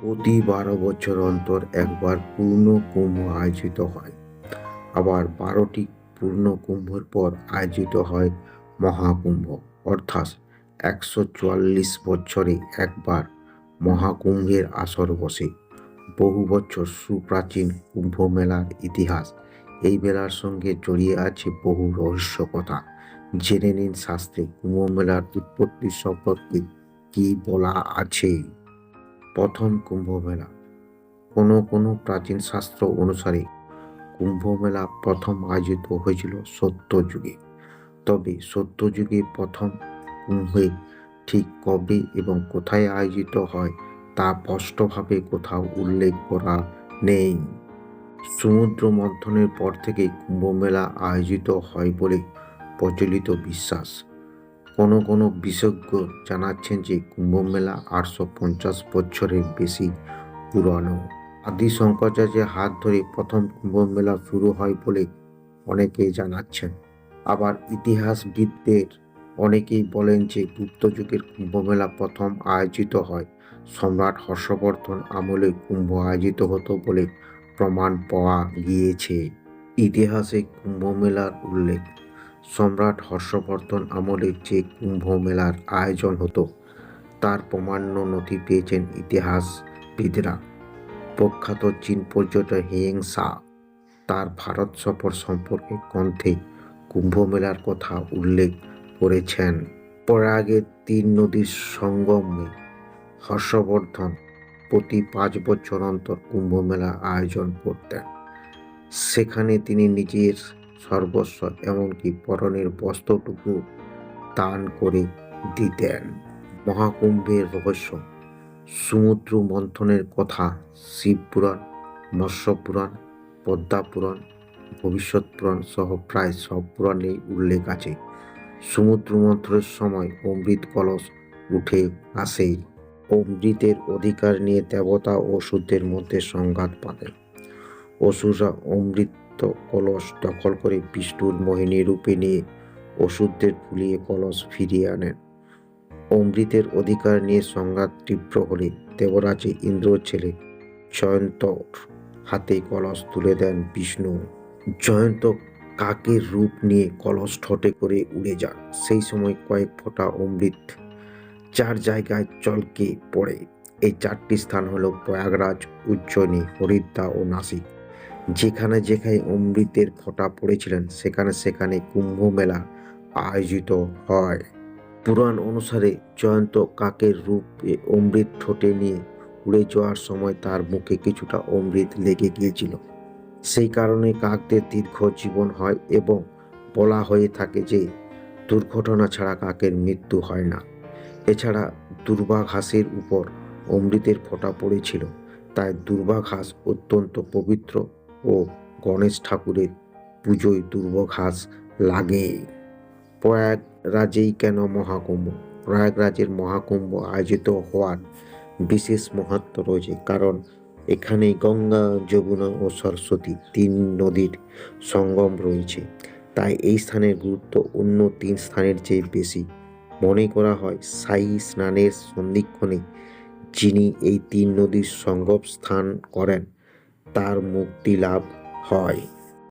প্রতি বারো বছর অন্তর একবার পূর্ণ কুম্ভ আয়োজিত হয়। আবার বারোটি পূর্ণ কুম্ভের পর আয়োজিত হয় মহাকুম্ভ। অর্থাৎ একশো চুয়াল্লিশ বছরে একবার মহাকুম্ভের আসর বসে। বহু বছর সুপ্রাচীন কুম্ভ মেলার ইতিহাস। এই মেলার সঙ্গে জড়িয়ে আছে বহু রহস্য কথা। জেনে নিন শাস্ত্রে কুম্ভ মেলার উৎপত্তি সম্পর্কে কি বলা আছে? প্রথম কুম্ভ মেলা কোনো কোনো প্রাচীন শাস্ত্র অনুসারে কুম্ভ মেলা প্রথম আয়োজিত হয়েছিল সত্য যুগে। তবে সত্য যুগে প্রথম কুম্ভে ঠিক কবে এবং কোথায় আয়োজিত হয় তা স্পষ্টভাবে কোথাও উল্লেখ করা নেই। সমুদ্র মন্থনের পর থেকে কুম্ভ মেলা আয়োজিত হয় বলে প্রচলিত বিশ্বাস। কোনো কোনো বিশেষজ্ঞ জানাচ্ছেন যে কুম্ভ মেলা আটশো পঞ্চাশ বছরের বেশি পুরানো। আদি শঙ্করাচার্যের হাত ধরে প্রথম কুম্ভ মেলা শুরু হয় বলে অনেকেই জানাচ্ছেন। আবার ইতিহাসবিদদের অনেকেই বলেন যে গুপ্ত যুগের কুম্ভ মেলা প্রথম আয়োজিত হয়। সম্রাট হর্ষবর্ধন আমলে কুম্ভ আয়োজিত হতো বলে প্রমাণ পাওয়া গিয়েছে। ইতিহাসে কুম্ভ মেলার উল্লেখ সম্রাট হর্ষবর্ধন আমলে যে কুম্ভ মেলার আয়োজন হতো, তার প্রমাণ্য নথি পেয়েছেন ইতিহাসবিদরা। প্রখ্যাত চীন পর্যটক হিয়েং সা, তার ভারত সফর সম্পর্কে গ্রন্থে কুম্ভ মেলার কথা উল্লেখ করেছেন। প্রয়াগের তিন নদীর সঙ্গমে হর্ষবর্ধন প্রতি পাঁচ বছর অন্তর কুম্ভ মেলা আয়োজন করতেন। সেখানে তিনি নিজের সর্বস্ব এমনকি পরনের বস্ত্রটুকু দান করে দিতেন। মহাকুম্ভের রহস্য। সমুদ্র মন্থনের কথা শিবপুরাণ মৎস্যপুরাণ পদ্মাপুরাণ ভবিষ্যৎ পুরাণ সহ প্রায় সব পুরাণেই উল্লেখ আছে। সমুদ্র মন্থনের সময় অমৃত কলস উঠে আসে। অমৃতের অধিকার নিয়ে দেবতা ও অসুরদের মধ্যে সংঘাত বাঁধে। অসুররা অমৃত কলস দখল করে বিষ্ণুর মোহিনী রূপে নিয়ে অসুরদের ভুলিয়ে কলস ফিরিয়ে আনেন। অমৃতের অধিকার নিয়ে সংঘাত তীব্র হলে দেবরাজে ইন্দ্রর ছেলে জয়ন্তর হাতে কলস তুলে দেন বিষ্ণু। জয়ন্ত কাকের রূপ নিয়ে কলস ঠোঁটে করে উড়ে যান? সেই সময় কয়েক ফোঁটা অমৃত চার জায়গায় চলকে পড়ে। এই চারটি স্থান হলো প্রয়াগরাজ, উজ্জয়িনী, হরিদ্বার ও নাসিক। যেখানে যেখানে অমৃতের ফোঁটা পড়েছিলেন, সেখানে সেখানে কুম্ভ মেলা আয়োজিত হয়। পুরাণ অনুসারে জয়ন্ত কাকের রূপে অমৃত ঠোঁটে নিয়ে উড়ে যাওয়ার সময় তার মুখে কিছুটা অমৃত লেগে গিয়েছিল। সেই কারণে কাকদের দীর্ঘ জীবন হয় এবং বলা হয়ে থাকে যে, দুর্ঘটনা ছাড়া কাকের মৃত্যু হয় না। এছাড়া দুর্বা ঘাসের উপর অমৃতের ফোঁটা পড়েছিল, তাই দুর্বা ঘাস অত্যন্ত পবিত্র ও গণেশ ঠাকুরের পুজোয় দুর্ব ঘাস লাগে। প্রয়াগরাজেই কেন মহাকুম্ভ? প্রয়াগরাজের মহাকুম্ভ আয়োজিত হওয়ার বিশেষ মহত্ব রয়েছে, কারণ এখানেই গঙ্গা, যমুনা ও সরস্বতী তিন নদীর সঙ্গম রয়েছে। তাই এই স্থানের গুরুত্ব অন্য তিন স্থানের চেয়ে বেশি। মনে করা হয়, সাই স্নানের সন্ধিক্ষণে যিনি এই তিন নদীর সঙ্গম স্থান করেন তার মুক্তি লাভ হয়।